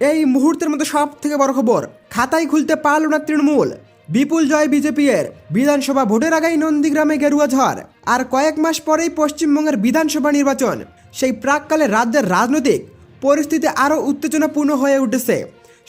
এই মুহূর্তের মধ্যে সব থেকে বড় খবর, খাতাই খুলতে পারল না তৃণমূল। বিপুল জয় বিজেপি এর বিধানসভা ভোটের আগেই নন্দীগ্রামে গেরুয়া ঝড়। আর কয়েক মাস পরেই পশ্চিমবঙ্গের বিধানসভা নির্বাচন। সেই প্রাককালে রাজ্যের রাজনৈতিক পরিস্থিতি আরও উত্তেজনাপূর্ণ হয়ে উঠেছে।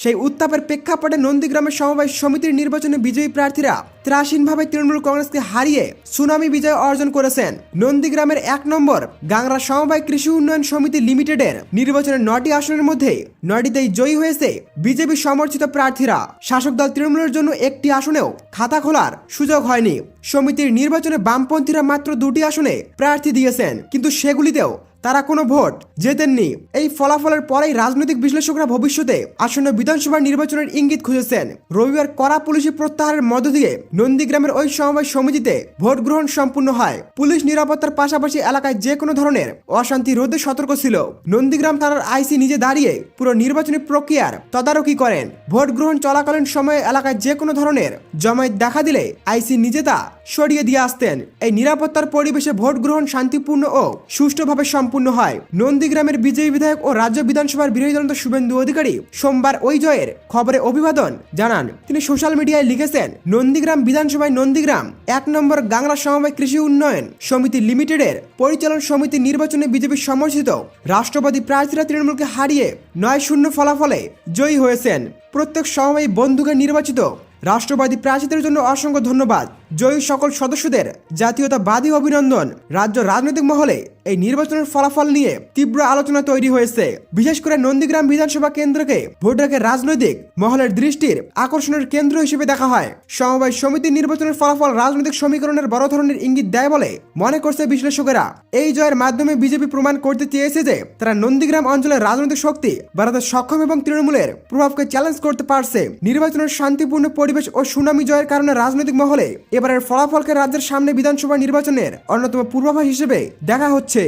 সেই উত্তাপের প্রেক্ষাপটে নন্দীগ্রামের সমবায় সমিতির নির্বাচনে বিজয়ী প্রার্থীরা ত্রাসীনভাবে তৃণমূল কংগ্রেসকে হারিয়ে সুনামি বিজয় অর্জন করেছেন। নন্দীগ্রামের এক নম্বর গাংরা সমবায় কৃষি উন্নয়ন সমিতি লিমিটেডের নির্বাচনের নটি আসনের মধ্যে নটিতেই জয়ী হয়েছে বিজেপি সমর্থিত প্রার্থীরা। শাসক দল তৃণমূলের জন্য একটি আসনেও খাতা খোলার সুযোগ হয়নি। সমিতির নির্বাচনে বামপন্থীরা মাত্র দুটি আসনে প্রার্থী দিয়েছেন, কিন্তু সেগুলিতেও তারা কোনো ভোট জেতেননি। এই ফলাফলের পরেই রাজনৈতিক বিশ্লেষকরা ভবিষ্যতে আসন্ন বিধানসভা নির্বাচনের ইঙ্গিত খুঁজেছেন। রবিবার কড়া পুলিশি প্রত্যাহারের মধ্য দিয়ে নন্দীগ্রামের ওই সমবায় সমিতিতে ভোট গ্রহণ সম্পূর্ণ হয়। পুলিশ নিরাপত্তার পাশাপাশি এলাকায় যে কোনো ধরনের অশান্তি রোধে সতর্ক ছিল। নন্দীগ্রাম থানার আইসি নিজে দাঁড়িয়ে পুরো নির্বাচনী প্রক্রিয়ার তদারকি করেন। ভোট গ্রহণ চলাকালীন সময়ে এলাকায় যে কোনো ধরনের জমায়েত দেখা দিলে আইসি নিজে তা সরিয়ে দিয়ে আসতেন। এই নিরাপত্তার পরিবেশে ভোট গ্রহণ শান্তিপূর্ণ ও সুষ্ঠুভাবে সম্পূর্ণ হয়। নন্দীগ্রামের বিজয়ী বিধায়ক ও রাজ্য বিধানসভার বিরোধী দল শুভেন্দু অধিকারী সোমবার ওই জয়ের খবরে অভিবাদন জানান। তিনি সোশ্যাল মিডিয়ায় লিখেছেন, নন্দীগ্রাম বিধানসভায় নন্দীগ্রাম, এক নম্বর গাংলা সমবায় কৃষি উন্নয়ন সমিতি লিমিটেডের পরিচালন সমিতি নির্বাচনে বিজেপি সমর্থিত। রাষ্ট্রবাদী প্রার্থীরা তৃণমূলকে হারিয়ে নয় শূন্য ফলাফলে জয়ী হয়েছেন। প্রত্যেক সমবায়ী বন্ধুকে নির্বাচিত। রাষ্ট্রবাদী প্রার্থীদের জন্য অসংখ্য ধন্যবাদ। জয়ী সকল সদস্যদের জাতীয়তাবাদী অভিনন্দন। রাজ্য রাজনৈতিক মহলে এই নির্বাচনের ফলাফল নিয়ে তীব্র আলোচনা তৈরি হয়েছে। বিশেষ করে নন্দীগ্রাম বিধানসভা কেন্দ্রকে ভোটারকে রাজনৈতিক মহলের দৃষ্টির আকর্ষণের কেন্দ্র হিসেবে দেখা হয়। সমবায় সমিতির নির্বাচনের ফলাফল রাজনৈতিক সমীকরণের বড় ধরনের ইঙ্গিত দেয় বলে মনে করছে বিশ্লেষকেরা। এই জয়ের মাধ্যমে বিজেপি প্রমাণ করতে চেয়েছে যে, তারা নন্দীগ্রাম অঞ্চলের রাজনৈতিক শক্তি বাড়াতে সক্ষম এবং তৃণমূলের প্রভাবকে চ্যালেঞ্জ করতে পারছে। নির্বাচনের শান্তিপূর্ণ পরিবেশ ও সুনামি জয়ের কারণে রাজনৈতিক মহলে এবারের ফলাফলকে রাজ্যের সামনে বিধানসভা নির্বাচনের অন্যতম পূর্বাভাস হিসেবে দেখা হচ্ছে।